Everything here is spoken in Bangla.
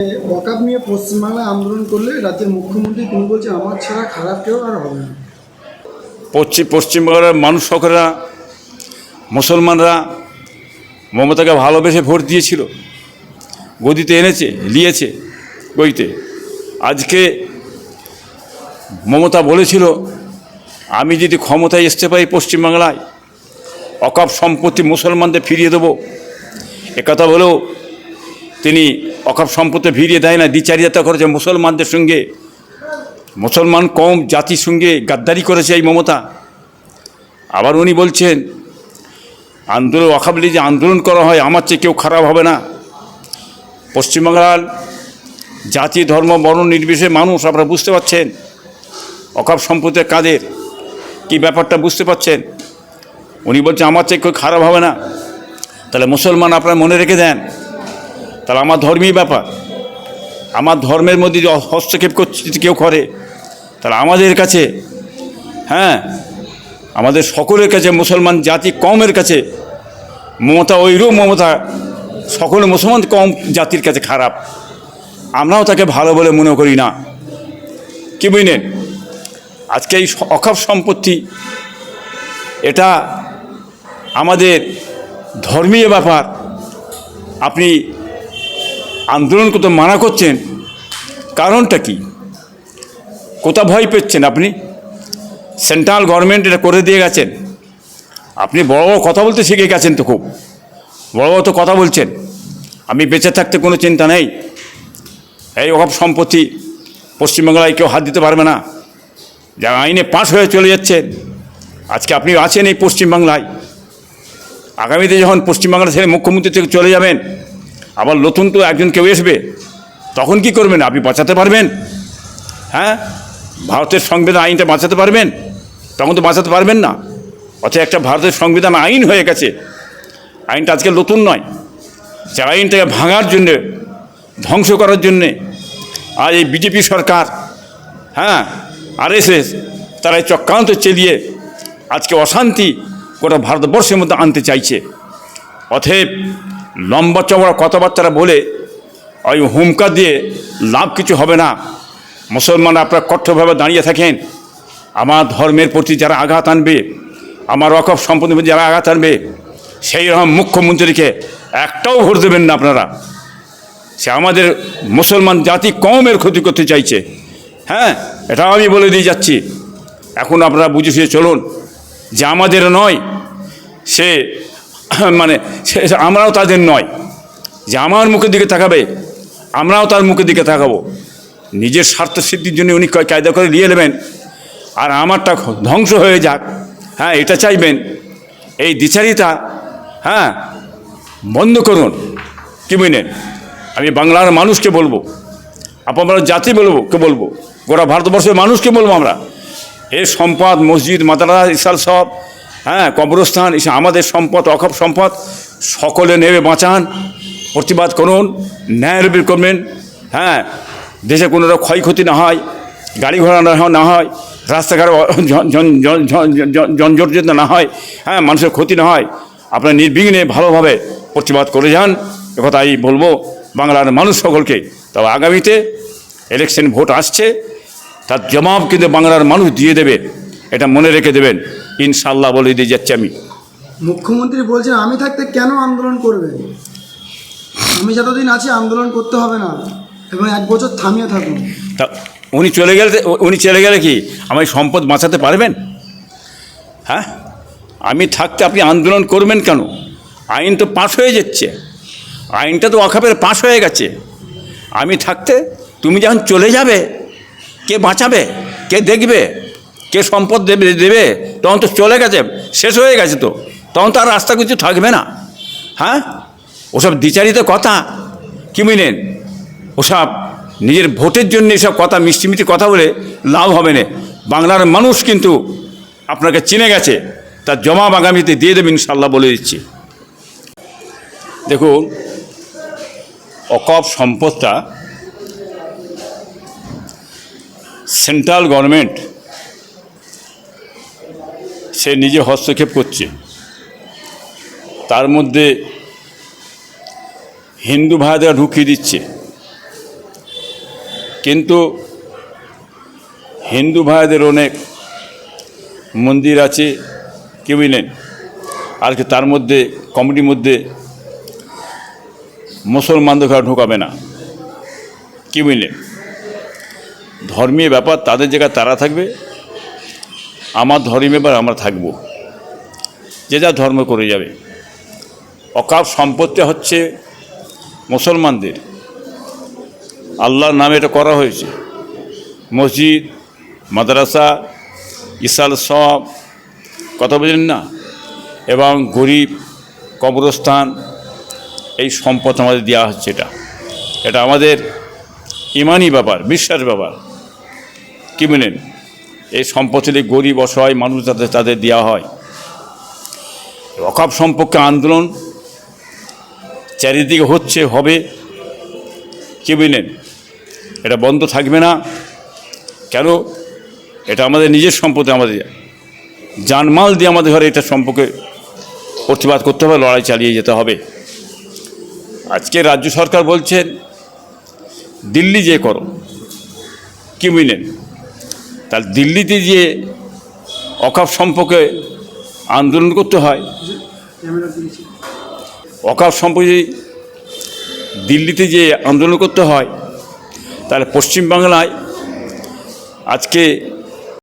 ওয়াকাপ নিয়ে পশ্চিমবাংলায় আন্দোলন করলে রাজ্যের মুখ্যমন্ত্রী তিনি বলছেন, আমার ছাড়া খারাপ কেউ আর হবে না। পশ্চিম পশ্চিমবাংলার মানুষ সকলেরা মুসলমানরা মমতাকে ভালোবেসে ভোট দিয়েছিল, গদিতে এনেছে নিয়েছে গদিতে আজকে মমতা বলেছিল, আমি যদি ক্ষমতায় আসতে পারি পশ্চিমবাংলায় অকাপ সম্পত্তি মুসলমানদের ফিরিয়ে দেবো। একথা বলেও তিনি অকাপ সম্পদে ভিড়িয়ে দেয় না দ্বিচারিতা করেছে। মুসলমানদের সঙ্গে, মুসলমান কম জাতির সঙ্গে গাদ্দারি করেছে এই মমতা। আবার উনি বলছেন, আন্দোলন অখাবলি যে আন্দোলন করা হয়, আমার চেয়ে কেউ খারাপ হবে না। পশ্চিমবাংলার জাতি, ধর্ম, বর্ণ নির্বিশেষে মানুষ, আপনারা বুঝতে পারছেন, অকাপ সম্পদের কাদের? কি ব্যাপারটা বুঝতে পারছেন? উনি বলছেন, আমার চেয়ে কেউ খারাপ হবে না। তাহলে মুসলমান আপনারা মনে রেখে দেন তাহলে আমার ধর্মীয় ব্যাপার। আমার ধর্মের মধ্যে যদি হস্তক্ষেপ করছে কেউ করে, তাহলে আমাদের কাছে হ্যাঁ আমাদের সকলের কাছে, মুসলমান জাতি কমের কাছে, মমতা ওইরূপ মমতা, সকল মুসলমান কম জাতির কাছে খারাপ। আমরাও তাকে ভালো বলে মনে করি না। কি বুঝলেন? আজকে এই অখাপ সম্পত্তি, এটা আমাদের ধর্মীয় ব্যাপার। আপনি আন্দোলন করতে মানা করছেন, কারণটা কি? কোথা ভয় পেচ্ছেন আপনি? সেন্ট্রাল গভর্নমেন্ট এটা করে দিয়ে গেছেন। আপনি বড় বড় কথা বলতে শিখে গেছেন তো খুব। বড় বড় তো কথা বলছেন। আমি বেঁচে থাকতে কোনো চিন্তা নেই। এই অভাব সম্পত্তি পশ্চিমবাংলায় কেউ হাত দিতে পারবে না। যা আইনে পাশ হয়ে চলে যাচ্ছেন আজকে আপনি আছেন এই পশ্চিমবাংলায়। আগামীতে যখন পশ্চিমবাংলা ছেড়ে মুখ্যমন্ত্রী থেকে চলে যাবেন আবার নতুন তো একজন কেউ আসবে তখন কি করবেন? আপনি বাঁচাতে পারবেন? হ্যাঁ? ভারতের সংবিধান আইনটা বাঁচাতে পারবেন? তখন তো বাঁচাতে পারবেন না। অথচ একটা ভারতের সংবিধান আইন হয়ে গেছে। আইনটা আজকে নতুন নয়। যে আইনটাকে ভাঙার জন্যে, ধ্বংস করার জন্যে, আর এই বিজেপি সরকার হ্যাঁ আর আরএসএস, তারা এই চক্রান্ত চেলিয়ে আজকে অশান্তি গোটা ভারতবর্ষের মধ্যে আনতে চাইছে। অতএব লম্বা চওড়া কথাবার্তারা বলে ওই হুমকা দিয়ে লাভ কিছু হবে না। মুসলমান আপনারা কঠোরভাবে দাঁড়িয়ে থাকেন। আমার ধর্মের প্রতি যারা আঘাত আনবে, আমার অকপ সম্পত্তির প্রতি যারা আঘাত আনবে, সেই রকম মুখ্যমন্ত্রীকে একটাও ভোট দেবেন না আপনারা। সে আমাদের মুসলমান জাতি কমের ক্ষতি করতে চাইছে। হ্যাঁ এটাও আমি বলে দিয়ে যাচ্ছি। এখন আপনারা বুঝে শুয়ে চলুন যে আমাদের নয়, সে মানে আমরাও তাদের নয়। যে আমার মুখের দিকে তাকাবে, আমরাও তার মুখের দিকে তাকাবো। নিজের স্বার্থ সিদ্ধির জন্য উনি কয়- কায়দা করে নিয়ে নেবেন। আর আমারটা ধ্বংস হয়ে যাক। হ্যাঁ এটা চাইবেন। এই দ্বিচারিতা হ্যাঁ বন্ধ করুন। কি বুঝলেন আমি বাংলার মানুষকে বলব, আপনার জাতি বলব, কে বলব? গোটা ভারতবর্ষের মানুষকে বলব আমরা। এ সম্পদ, মসজিদ, মাদ্রাসা, ইসাল সব হ্যাঁ কবরস্থান এসব আমাদের সম্পদ অখব সম্পদ, সকলে নেবে, বাঁচান, প্রতিবাদ করুন ন্যায়ের বের করবেন হ্যাঁ দেশে কোনো ক্ষয়ক্ষতি না হয়, গাড়ি ঘোড়া না না হয়, রাস্তাঘাট জঞ্জর্জিত না হয় হ্যাঁ মানুষের ক্ষতি না হয়, আপনার নির্বিঘ্নে ভালোভাবে প্রতিবাদ করে যান একথাই বলব, বাংলার মানুষ সকলকে। তবে আগামীতে ইলেকশন ভোট আসছে, তার জবাব কিন্তু বাংলার মানুষ দিয়ে দেবে, এটা মনে রেখে দেবেন। ইনশাল্লাহ বলে দিয়ে যাচ্ছি আমি। মুখ্যমন্ত্রী বলছেন আমি থাকতে কেন আন্দোলন করবে? আমি যতদিন আছি আন্দোলন করতে হবে না। এবং এক বছর থামিয়ে থাকুন। তা উনি চলে গেলে উনি চলে গেলে কি আমার সম্পদ বাঁচাতে পারবেন? হ্যাঁ? আমি থাকতে আপনি আন্দোলন করবেন কেন? আইন তো পাশ হয়ে যাচ্ছে। আইনটা তো অখাপের পাশ হয়ে গেছে। আমি থাকতে তুমি যখন চলে যাবে কে বাঁচাবে? কে দেখবে? কে সম্পদ দেবে দেবে, তখন তো চলে গেছে, শেষ হয়ে গেছে তো। তখন তো আর রাস্তা কিছু থাকবে না। হ্যাঁ? ওসব দ্বিচারিত কথা কি বুঝলেন ওসব নিজের ভোটের জন্য এসব কথা, মিষ্টি মিষ্টি কথা বলে লাভ হবে না। বাংলার মানুষ কিন্তু আপনাকে চিনে গেছে, তার জমা আগামীতে দিয়ে দেবেন ইনশাল্লাহ বলে দিচ্ছি। দেখুন, অকপ সম্পদটা সেন্ট্রাল গভর্নমেন্ট সে নিজে হস্তক্ষেপ করছে। তার মধ্যে হিন্দু ভাইদের ঢুকিয়ে দিচ্ছে। কিন্তু হিন্দু ভাইদের অনেক মন্দির আছে কি বুঝলেন আর কি তার মধ্যে, কমিটির মধ্যে মুসলমানদের ঘরে ঢোকাবে না। কি বুঝলেন ধর্মীয় ব্যাপার, তাদের জায়গায় তারা থাকবে। আমার ধর্মীয় এবার আমরা থাকব। যে যা ধর্ম করে যাবে। অকাপ সম্পত্তি হচ্ছে মুসলমানদের। আল্লাহর নামে এটা করা হয়েছে। মসজিদ, মাদ্রাসা, ইসাল সব। কথা বুঝলেন না? এবং গরিব, কবরস্থান, এই সম্পদ আমাদের দেওয়া হচ্ছে এটা। এটা আমাদের ইমানি ব্যাপার, বিশ্বাস ব্যাপার। কী বলেন? এই সম্পত্তি গরিব, অসহায় মানুষ যাতে তাদের দেওয়া হয়। অকাপ সম্পর্কে আন্দোলন চারিদিকে হচ্ছে, হবে, কি বুঝলেন? এটা বন্ধ থাকবে না। কেন? এটা আমাদের নিজের সম্পত্তি, আমাদের জানমাল দিয়ে আমাদের ঘরে এটা সম্পর্কে প্রতিবাদ করতে হবে, লড়াই চালিয়ে যেতে হবে। আজকে রাজ্য সরকার বলছেন, দিল্লি যে করো, কি বুঝলেন? তাহলে দিল্লিতে যে অকাপ সম্পর্কে আন্দোলন করতে হয়। অকাপ সম্পর্কে দিল্লিতে যে আন্দোলন করতে হয়, তাহলে পশ্চিমবাংলায় আজকে